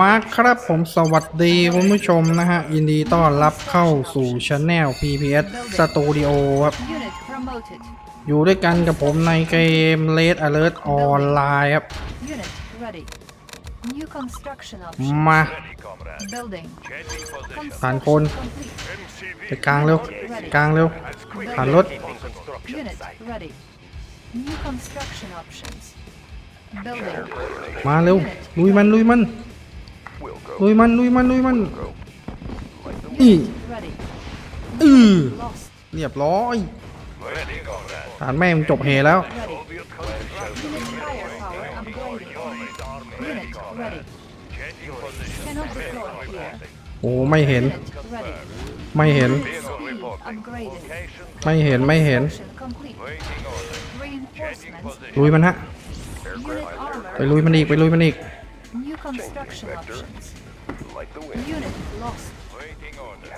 มาครับผมสวัสดีคุณผู้ชมนะฮะ ยินดีต้อนรับเข้าสู่ช anel PPS Studio ครับ อยู่ด้วยกันกับผมในเกม Red Alert Online ครับ มาผ่านคนไปกลางเร็วกลางเร็วผ่านรถ building มาเร็ว ลุยมันลุยมันลุยมันลุยมันลุยมันนี่ ready อือ lost เรียบร้อยฐานแม่งจบเฮแล้ว ready unit firepower upgraded unit ready cannot deploy here โอ้ไม่เห็น unit ready ไม่เห็น Speed upgraded ไม่เห็นไม่เห็น Construction complete reinforcements ลุยมันฮะ unit ไป armor ลุยมันอีกไปลุยมันอีก New construction options. Unit lost.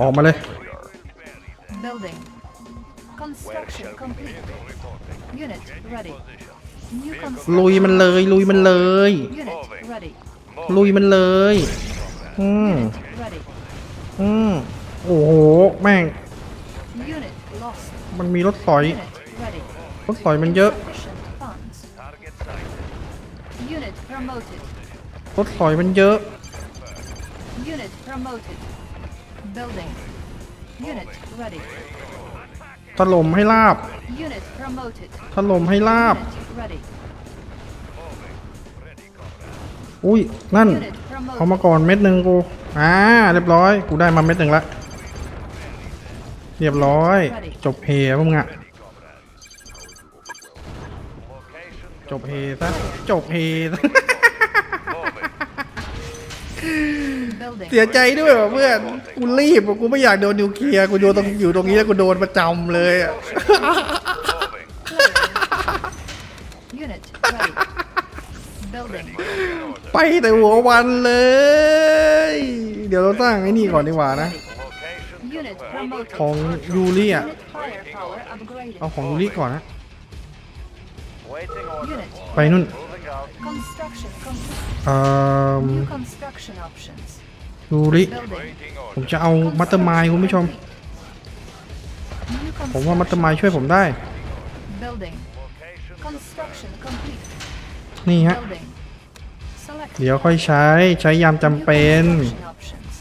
ออกมาเลย Building. Construction complete. Unit ready. New ลุย construction. มันเลยลุยมันเลย Unit ready. ลุยมันเลย อืม Unit ready. อืมโอ้โห แม่ง Unit lost. มันมีรถสอย Unit ready. รถสอยมันเยอะ Insufficient funds. Unit promoted. รถสอยมันเยอะ Unit promoted. Building. Unit ready. ถล่มให้ลาบ Unit promoted. ถล่มให้ลาบ Unit ready. อุ้ย นั่น Unit เอา promoted. มาก่อนเม็ดหนึ่งกู อ่า เรียบร้อย กูได้มาเม็ดหนึ่งละ เรียบร้อย จบเฮมึงอะ จบเฮซะจบเฮซะ Building. เสียใจด้วยว่ะเพื่อนกูรีบอะกูไม่อยากโดนนิวเคลียร์กูโดนตรงอยู่ตรงนี้แล้วกูโดนประจำเลยอะ Unit ready. Building. ไปแต่หัววันเลย เดี๋ยวเราตั้งไอ้นี่ก่อนดีกว่านะ Unit promoted. ของยูริอะ Unit firepower upgraded. เอาของยูริก่อนนะ Unit ไปนู่น construction complete. เอ่อ New construction options. ยูริ Building. ผมจะเอามัตเตอร์มายคุณผู้ชม New ผมว่ามัตเตอร์ construction. มายช่วยผมได้ Building. Construction complete. นี่ฮะ Building. Select เดี๋ยวค่อยใช้ใช้ยามจำ new เป็น construction options.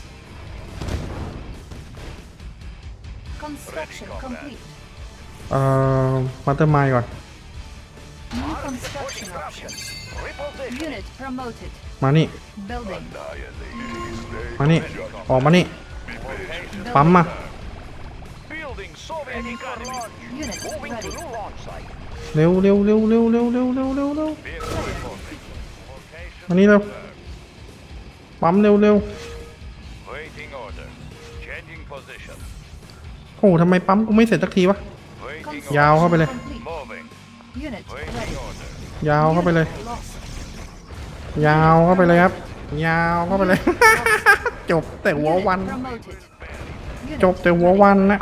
Construction complete. เอ่อมัตเตอร์มายก่อน New construction options. Unit promoted. มานี่ Building. มานี่ ออกมานี่ Building. ปั๊มมา Building Soviet car launch. Unit Moving ready. to new launch site. เร็วเร็วเร็วเร็วเร็วเร็วเร็วเร็วเร็วมานี่เร็ว ปั๊มเร็วเร็ว Waiting order. Changing position. โอ้โหทำไมปั๊มกูไม่เสร็จสักทีวะ Waiting ยาวเข้าไปเลย Complete. Moving. Unit Waiting ready. order. ยาวเข้าไปเลย Unit lost. ยาวเข้าไปเลยครับ ยาวเข้าไปเลย จบแต่หัว Unit วัน promoted. Unit จบแต่หัววันนะ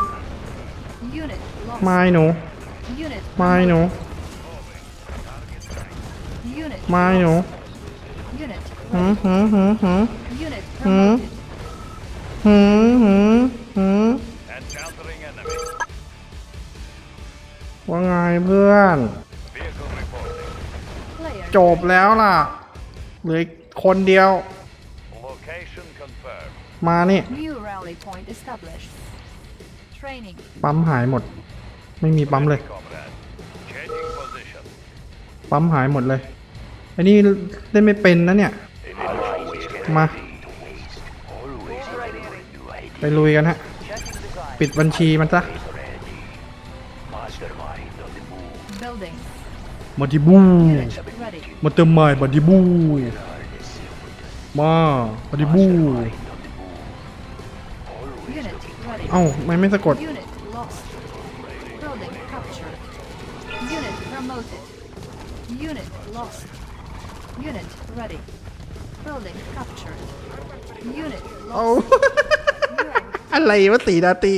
Unit lost. ไม่หนู Unit ไม่หนู Unit ไม่หนู Unit หืม ready. หืมหืมหืม Unit Hmm? promoted. หืมหืมหืม Encountering enemy. ว่าไงเพื่อน Vehicle reporting. Player จบแล้วล่ะ เหลืออีกคนเดียว Location confirmed. มานี่ New rally point established. Training. ปั๊มหายหมด ไม่มีปั๊มเลย Comrade. Changing position. ปั๊มหายหมดเลยไอ้นี่เล่นไม่เป็นนะเนี่ย มา ไปลุยกันฮะ ปิดบัญชีมันซะ Building. มาดิบู Unit ready. มาเติมใหม่มาดิบูมามาดิบู Unit ready. เอ้าไม่ไม่สะกด Unit lost. Building captured. Unit promoted. Unit lost. Unit ready. Building captured. Unit เอา lost. Unit อะไรวะตีนาตี